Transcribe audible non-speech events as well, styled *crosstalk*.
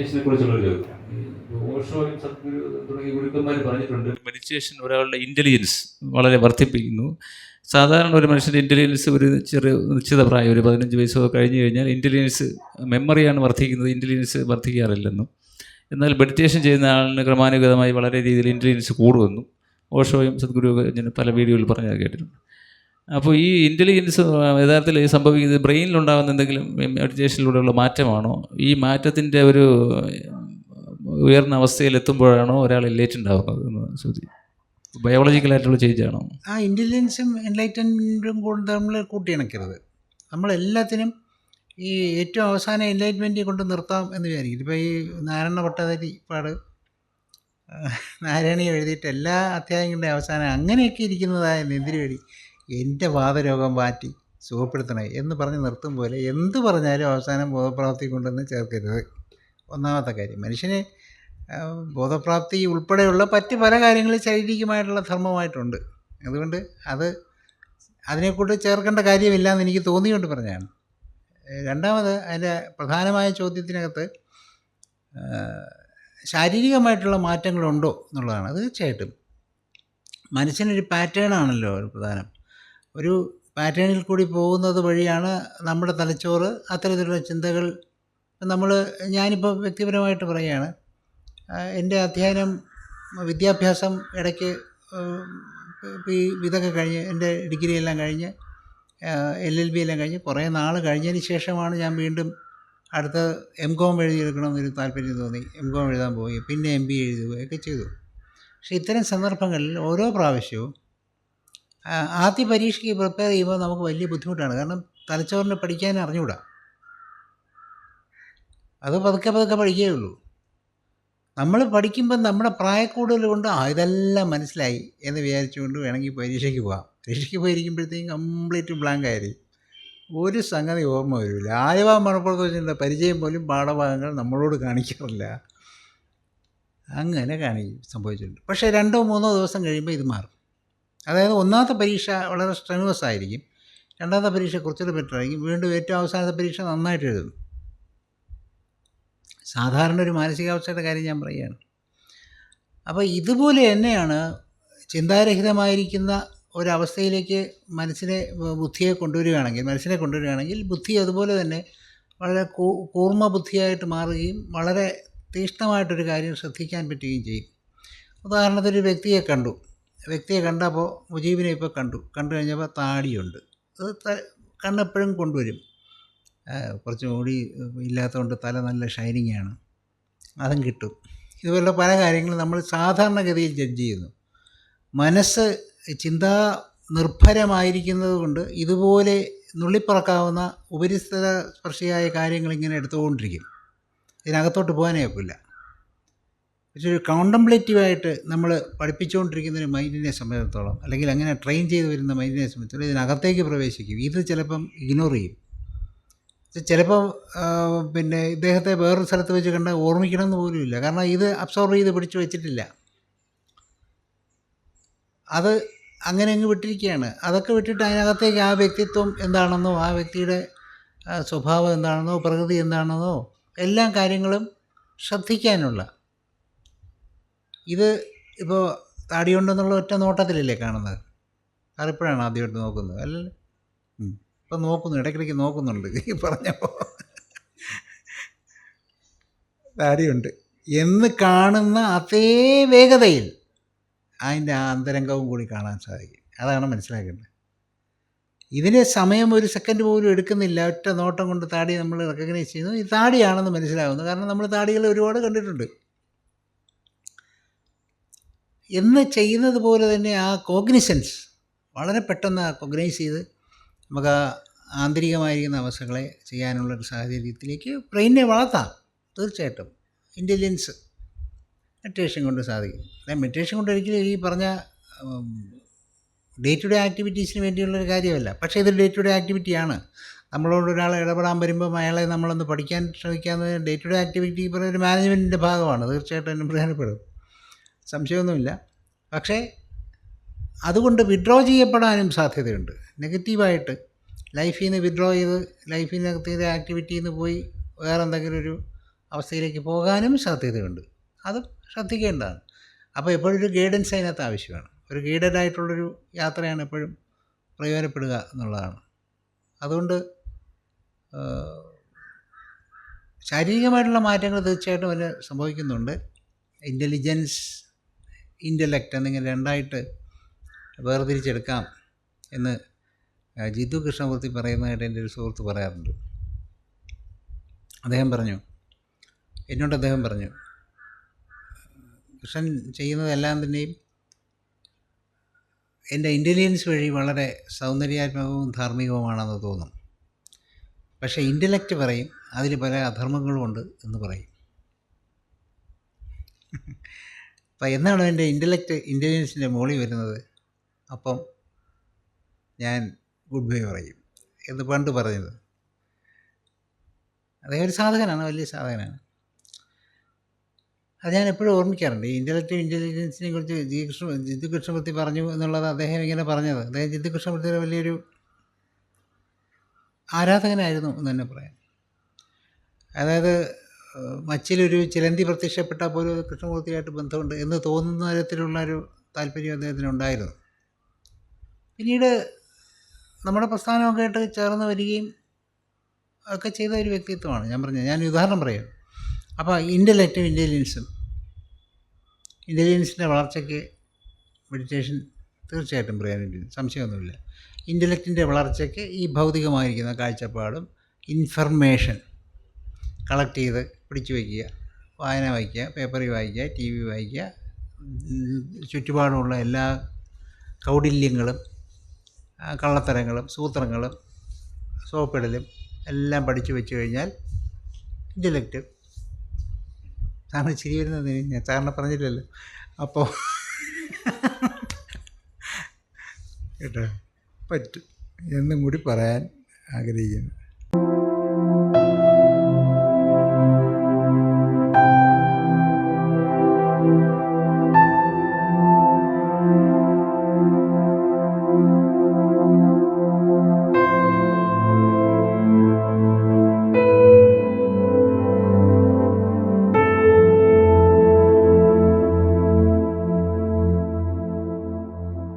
മെഡിറ്റേഷനെ കുറിച്ചുള്ള ഒരു ഓഷോയും തുടങ്ങിയ ഗുരുക്കന്മാർ പറഞ്ഞിട്ടുണ്ട്. മെഡിറ്റേഷൻ ഒരാളുടെ ഇന്റലിജൻസ് വളരെ വർദ്ധിപ്പിക്കുന്നു. സാധാരണ ഒരു മനുഷ്യന്റെ ഇന്റലിജൻസ് ഒരു ചെറിയ നിശ്ചിത പ്രായം ഒരു പതിനഞ്ച് വയസ്സോ കഴിഞ്ഞ് കഴിഞ്ഞാൽ ഇന്റലിജൻസ് മെമ്മറിയാണ് വർദ്ധിക്കുന്നത് ഇന്റലിജൻസ് വർദ്ധിക്കാറില്ലെന്നും. എന്നാൽ മെഡിറ്റേഷൻ ചെയ്യുന്ന ആളിന് ക്രമാനുഗതമായി വളരെ രീതിയിൽ ഇന്റലിജൻസ് കൂടുമെന്നും ഓഷോയും സദ്ഗുരു ഞാൻ പല വീഡിയോയിൽ പറഞ്ഞത് കേട്ടിട്ടുണ്ട്. അപ്പോൾ ഈ ഇന്റലിജൻസ് യഥാർത്ഥത്തിൽ ഈ സംഭവിക്കുന്നത് ബ്രെയിനിലുണ്ടാകുന്ന എന്തെങ്കിലും മെഡിറ്റേഷനിലൂടെയുള്ള മാറ്റമാണോ? ഈ മാറ്റത്തിന്റെ ഒരു ഉയർന്ന അവസ്ഥയിൽ എത്തുമ്പോഴാണോ ഒരാൾ ലേറ്റ് ഉണ്ടാകുന്നത് എന്ന് ശ്രുതി? ബയോളജിക്കലായിട്ടുള്ള ചേഞ്ച് ആണോ? ആ ഇന്റലിജൻസും എൻലൈറ്റൻമെന്റും കൂടെ നമ്മൾ കൂട്ടിയിണക്കരുത്. നമ്മളെല്ലാത്തിനും ഈ ഏറ്റവും അവസാനം എൻലൈറ്റ്മെന്റ് കൊണ്ട് നിർത്താം എന്ന് വിചാരിക്കും. ഇപ്പോൾ ഈ നാരായണ ഭട്ടതിരി പാട് നാരായണി എഴുതിയിട്ട് എല്ലാ അധ്യായങ്ങളുടെയും അവസാനം അങ്ങനെയൊക്കെ ഇരിക്കുന്നതായ നെന്തിരി എന്റെ വാദരോഗം മാറ്റി സുഖപ്പെടുത്തണേ എന്ന് പറഞ്ഞ് നിർത്തും പോലെ എന്ത് പറഞ്ഞാലും അവസാനം ബോധപ്രാപ്തി കൊണ്ടുവന്ന് ചേർക്കരുത്. ഒന്നാമത്തെ കാര്യം മനുഷ്യന് ബോധപ്രാപ്തി ഉൾപ്പെടെയുള്ള മറ്റ് പല കാര്യങ്ങളും ശാരീരികമായിട്ടുള്ള ധർമ്മമായിട്ടുണ്ട്. അതുകൊണ്ട് അത് അതിനെക്കൂട്ട് ചേർക്കേണ്ട കാര്യമില്ല എന്ന് എനിക്ക് തോന്നിയുകൊണ്ട് പറഞ്ഞതാണ്. ഏ, രണ്ടാമത് അതിന്റെ പ്രധാനമായ ചോദ്യത്തിനകത്ത് ശാരീരികമായിട്ടുള്ള മാറ്റങ്ങളുണ്ടോ എന്നുള്ളതാണ്. അത് തീർച്ചയായിട്ടും. മനസ്സിനൊരു പാറ്റേൺ ആണല്ലോ ഒരു പ്രധാനം. ഒരു പാറ്റേണിൽ കൂടി പോകുന്നത് വഴിയാണ് നമ്മുടെ തലച്ചോറ്. അത്തരത്തിലുള്ള ചിന്തകൾ നമ്മൾ ഞാനിപ്പോൾ വ്യക്തിപരമായിട്ട് പറയുകയാണ്. എന്റെ അധ്യയനം വിദ്യാഭ്യാസം ഇടയ്ക്ക് ഈ ഇതൊക്കെ കഴിഞ്ഞ് എന്റെ ഡിഗ്രി എല്ലാം കഴിഞ്ഞ് എൽ എൽ ബി എല്ലാം കഴിഞ്ഞ് കുറേ നാൾ കഴിഞ്ഞതിന് ശേഷമാണ് ഞാൻ വീണ്ടും അടുത്ത എം കോം എഴുതിയെടുക്കണമെന്നൊരു താല്പര്യം തോന്നി. എം കോം എഴുതാൻ പോയി പിന്നെ എം ബി എഴുതുകയൊക്കെ ചെയ്തു. പക്ഷേ ഇത്തരം സന്ദർഭങ്ങളിൽ ഓരോ പ്രാവശ്യവും ആദ്യ പരീക്ഷയ്ക്ക് പ്രിപ്പയർ ചെയ്യുമ്പോൾ നമുക്ക് വലിയ ബുദ്ധിമുട്ടാണ്. കാരണം തലച്ചോറിനെ പഠിക്കാൻ അറിഞ്ഞുകൂടാ. അത് പതുക്കെ പതുക്കെ ഉള്ളൂ. നമ്മൾ പഠിക്കുമ്പോൾ നമ്മുടെ പ്രായക്കൂടുതൽ കൊണ്ട് ആ ഇതെല്ലാം മനസ്സിലായി എന്ന് വിചാരിച്ചുകൊണ്ട് വേണമെങ്കിൽ പരീക്ഷയ്ക്ക് പോകാം. പരീക്ഷയ്ക്ക് പോയിരിക്കുമ്പോഴത്തേക്കും കംപ്ലീറ്റ് ബ്ലാങ്ക് ആയിരിക്കും. ഒരു സംഗതി ഓർമ്മ വരില്ല. ആലുവ മണപ്പുറത്ത് വെച്ചിട്ടുണ്ട് പരിചയം പോലും പാഠഭാഗങ്ങൾ നമ്മളോട് കാണിക്കാറില്ല. അങ്ങനെ കാണിക്കും സംഭവിച്ചിട്ടുണ്ട്. പക്ഷേ രണ്ടോ മൂന്നോ ദിവസം കഴിയുമ്പോൾ ഇത് മാറും. അതായത് ഒന്നാമത്തെ പരീക്ഷ വളരെ സ്ട്രെനുവസ് ആയിരിക്കും. രണ്ടാമത്തെ പരീക്ഷ കുറച്ചുകൂടി ബെറ്റർ ആയിരിക്കും. വീണ്ടും ഏറ്റവും അവസാനത്തെ പരീക്ഷ നന്നായിട്ട് എഴുതും. സാധാരണ ഒരു മാനസികാവസ്ഥയുടെ കാര്യം ഞാൻ പറയുകയാണ്. അപ്പോൾ ഇതുപോലെ തന്നെയാണ് ചിന്താരഹിതമായിരിക്കുന്ന ഒരവസ്ഥയിലേക്ക് മനസ്സിനെ ബുദ്ധിയെ കൊണ്ടുവരികയാണെങ്കിൽ മനസ്സിനെ കൊണ്ടുവരികയാണെങ്കിൽ ബുദ്ധി അതുപോലെ തന്നെ വളരെ കൂർമ്മ ബുദ്ധിയായിട്ട് മാറുകയും വളരെ തീക്ഷ്ണമായിട്ടൊരു കാര്യം ശ്രദ്ധിക്കാൻ പറ്റുകയും ചെയ്യും. ഉദാഹരണത്തിന് ഒരു വ്യക്തിയെ കണ്ടു. വ്യക്തിയെ കണ്ടപ്പോൾ മുജീബിനെ ഇപ്പോൾ കണ്ടു. കണ്ടു കഴിഞ്ഞപ്പോൾ താടിയുണ്ട്. അത് കണ്ണെപ്പോഴും കൊണ്ടുവരും. കുറച്ച് മുടി ഇല്ലാത്തതുകൊണ്ട് തല നല്ല ഷൈനിങ് ആണ്. അതും കിട്ടും. ഇതുപോലുള്ള പല കാര്യങ്ങളും നമ്മൾ സാധാരണഗതിയിൽ ജഡ്ജ് ചെയ്യുന്നു. മനസ്സ് ചിന്താ നിർഭരമായിരിക്കുന്നത് കൊണ്ട് ഇതുപോലെ നുള്ളിപ്പറക്കാവുന്ന ഉപരിസ്ഥിത സ്പർശിയായ കാര്യങ്ങൾ ഇങ്ങനെ എടുത്തുകൊണ്ടിരിക്കും. ഇതിനകത്തോട്ട് പോകാനേ ഒക്കില്ല. പക്ഷേ ഒരു കോണ്ടംപ്ലേറ്റീവായിട്ട് നമ്മൾ പഠിപ്പിച്ചുകൊണ്ടിരിക്കുന്ന ഒരു മൈൻഡിനെ സംബന്ധിച്ചിടത്തോളം അല്ലെങ്കിൽ അങ്ങനെ ട്രെയിൻ ചെയ്ത് വരുന്ന മൈൻഡിനെ സംബന്ധിച്ചിടത്തോളം ഇതിനകത്തേക്ക് പ്രവേശിക്കും. ഇത് ചിലപ്പം ഇഗ്നോർ ചെയ്യും. ചിലപ്പോൾ പിന്നെ ഇദ്ദേഹത്തെ വേറൊരു സ്ഥലത്ത് വെച്ച് കണ്ട് ഓർമ്മിക്കണമെന്ന് പോലും ഇല്ല. കാരണം ഇത് അബ്സോർവ് ചെയ്ത് പിടിച്ചു വെച്ചിട്ടില്ല. അത് അങ്ങനെ അങ്ങ് വിട്ടിരിക്കുകയാണ്. അതൊക്കെ വിട്ടിട്ട് അതിനകത്തേക്ക് ആ വ്യക്തിത്വം എന്താണെന്നോ ആ വ്യക്തിയുടെ സ്വഭാവം എന്താണെന്നോ പ്രകൃതി എന്താണെന്നോ എല്ലാ കാര്യങ്ങളും ശ്രദ്ധിക്കാനുള്ള ഇത് ഇപ്പോൾ താടിയുണ്ടെന്നുള്ള ഒറ്റ നോട്ടത്തിലല്ലേ കാണുന്നത്? അതിപ്പോഴാണ് ആദ്യമായിട്ട് നോക്കുന്നത്. അല്ലല്ലോ ഉം. ഇപ്പം നോക്കുന്നു ഇടയ്ക്കിടയ്ക്ക് നോക്കുന്നുണ്ട്. ഈ പറഞ്ഞപ്പോൾ താടിയുണ്ട്. എന്ന് കാണുന്ന അതേ വേഗതയിൽ അതിന്റെ അന്തരംഗവും കൂടി കാണാൻ സാധിക്കും. അതാണ് മനസ്സിലാക്കേണ്ടത്. ഇതിന് സമയം ഒരു സെക്കൻഡ് പോലും എടുക്കുന്നില്ല. ഒറ്റ നോട്ടം കൊണ്ട് താടി നമ്മൾ റെക്കഗ്നൈസ് ചെയ്യുന്നു. ഈ താടിയാണെന്ന് മനസ്സിലാകുന്നു. കാരണം നമ്മൾ താടികൾ ഒരുപാട് കണ്ടിട്ടുണ്ട്. എന്ന് ചെയ്യുന്നത് പോലെ തന്നെ ആ കോഗ്നിസൻസ് വളരെ പെട്ടെന്ന് കൊഗ്നൈസ് ചെയ്ത് നമുക്ക് ആന്തരികമായിരിക്കുന്ന അവസ്ഥകളെ ചെയ്യാനുള്ള ഒരു സാഹചര്യത്തിലേക്ക് ബ്രെയിനെ വളർത്താം. തീർച്ചയായിട്ടും. ഇന്റലിജൻസ് മെഡിറ്റേഷൻ കൊണ്ട് സാധിക്കും. മെഡിറ്റേഷൻ കൊണ്ട് ഒരിക്കലും ഈ പറഞ്ഞ ഡേ ടു ഡേ ആക്ടിവിറ്റീസിന് വേണ്ടിയുള്ളൊരു കാര്യമല്ല. പക്ഷേ ഇത് ഡേ ടു ഡേ ആക്ടിവിറ്റിയാണ് നമ്മളോട് ഒരാൾ ഇടപെടാൻ വരുമ്പം അയാളെ നമ്മളൊന്ന് പഠിക്കാൻ ശ്രമിക്കാമെന്ന് ഡേ ടു ഡേ ആക്ടിവിറ്റി പറഞ്ഞ ഒരു മാനേജ്മെന്റിന്റെ ഭാഗമാണ്. തീർച്ചയായിട്ടും അതിന് പ്രധാനപ്പെടും. സംശയമൊന്നുമില്ല. പക്ഷേ അതുകൊണ്ട് വിഡ്രോ ചെയ്യപ്പെടാനും സാധ്യതയുണ്ട്. നെഗറ്റീവായിട്ട് ലൈഫിൽ നിന്ന് വിഡ്രോ ചെയ്ത് ലൈഫിനകത്തെ ആക്ടിവിറ്റിയിൽ നിന്ന് പോയി വേറെ എന്തെങ്കിലും ഒരു അവസ്ഥയിലേക്ക് പോകാനും സാധ്യതയുണ്ട്. അത് ശ്രദ്ധിക്കേണ്ടതാണ്. അപ്പോൾ എപ്പോഴും ഒരു ഗൈഡൻസ് അതിനകത്ത് ആവശ്യമാണ്. ഒരു ഗൈഡഡ് ആയിട്ടുള്ളൊരു യാത്രയാണ് എപ്പോഴും പ്രയോജനപ്പെടുക എന്നുള്ളതാണ്. അതുകൊണ്ട് ശാരീരികമായിട്ടുള്ള മാറ്റങ്ങൾ തീർച്ചയായിട്ടും അതിന് സംഭവിക്കുന്നുണ്ട്. ഇന്റലിജൻസ് ഇന്റലക്റ്റ് എന്നിങ്ങനെ രണ്ടായിട്ട് വേർതിരിച്ചെടുക്കാം എന്ന് ജിതു കൃഷ്ണമൂർത്തി പറയുന്നതായിട്ട് എന്റെ ഒരു സുഹൃത്ത് പറയാറുണ്ട്. അദ്ദേഹം പറഞ്ഞു എന്നോട് അദ്ദേഹം പറഞ്ഞു കൃഷ്ണൻ ചെയ്യുന്നതെല്ലാം തന്നെയും എന്റെ ഇന്റലിജൻസ് വഴി വളരെ സൗന്ദര്യാത്മകവും ധാർമ്മികവുമാണെന്ന് തോന്നും. പക്ഷേ ഇന്റലക്റ്റ് പറയും അതിൽ പല അധർമ്മങ്ങളുമുണ്ട് എന്ന് പറയും. അപ്പം എന്നാണ് എന്റെ ഇന്റലക്റ്റ് ഇന്റലിജൻസിന്റെ മുകളിൽ വരുന്നത്? അപ്പം ഞാൻ ഗുഡ് ബൈ പറയും. എന്ന് പണ്ട് പറഞ്ഞത്. അദ്ദേഹം ഒരു സാധകനാണ് വലിയ സാധകനാണ്. അത് ഞാൻ എപ്പോഴും ഓർമ്മിക്കാറുണ്ട്. ഈ ഇന്റലക്റ്റീവ് ഇന്റലിജൻസിനെ കുറിച്ച് ജി കൃഷ്ണ പറഞ്ഞു എന്നുള്ളത് അദ്ദേഹം ഇങ്ങനെ പറഞ്ഞത്. അദ്ദേഹം ജിത്തു കൃഷ്ണമൂർത്തിയുടെ വലിയൊരു ആരാധകനായിരുന്നു എന്ന് തന്നെ പറയാം. അതായത് മച്ചിലൊരു ചിലന്തി പ്രത്യക്ഷപ്പെട്ടാൽ പോലും അത് കൃഷ്ണമൂർത്തിയായിട്ട് ബന്ധമുണ്ട് എന്ന് തോന്നുന്ന തരത്തിലുള്ള ഒരു താല്പര്യം അദ്ദേഹത്തിനുണ്ടായിരുന്നു പിന്നീട് നമ്മുടെ പ്രസ്ഥാനമൊക്കെ ആയിട്ട് ചേർന്ന് വരികയും ഒക്കെ ചെയ്ത ഒരു വ്യക്തിത്വമാണ്. ഞാൻ പറഞ്ഞത് ഞാൻ ഉദാഹരണം പറയാം. അപ്പോൾ ഇന്റലക്റ്റും ഇന്റലിജൻസും. ഇന്റലിജൻസിന്റെ വളർച്ചയ്ക്ക് മെഡിറ്റേഷൻ തീർച്ചയായിട്ടും പ്രയോജനം സംശയമൊന്നുമില്ല. ഇന്റലക്റ്റിന്റെ വളർച്ചയ്ക്ക് ഈ ഭൗതികമായിരിക്കുന്ന കാഴ്ചപ്പാടും ഇൻഫർമേഷൻ കളക്ട് ചെയ്ത് പിടിച്ചു വയ്ക്കുക. വായന വായിക്കുക പേപ്പറിൽ വായിക്കുക ടി വി വായിക്കുക. ചുറ്റുപാടുമുള്ള എല്ലാ കൗടില്യങ്ങളും കള്ളത്തരങ്ങളും സൂത്രങ്ങളും സോപ്പിടലും എല്ലാം പഠിച്ചു വെച്ച് കഴിഞ്ഞാൽ ഇന്റലക്റ്റ് സാറിന് ചിരി വരുന്നത് ഞാൻ സാറിനെ പറഞ്ഞില്ലല്ലോ. അപ്പോൾ *laughs* കേട്ടോ പറ്റും എന്നും കൂടി പറയാൻ ആഗ്രഹിക്കുന്നു.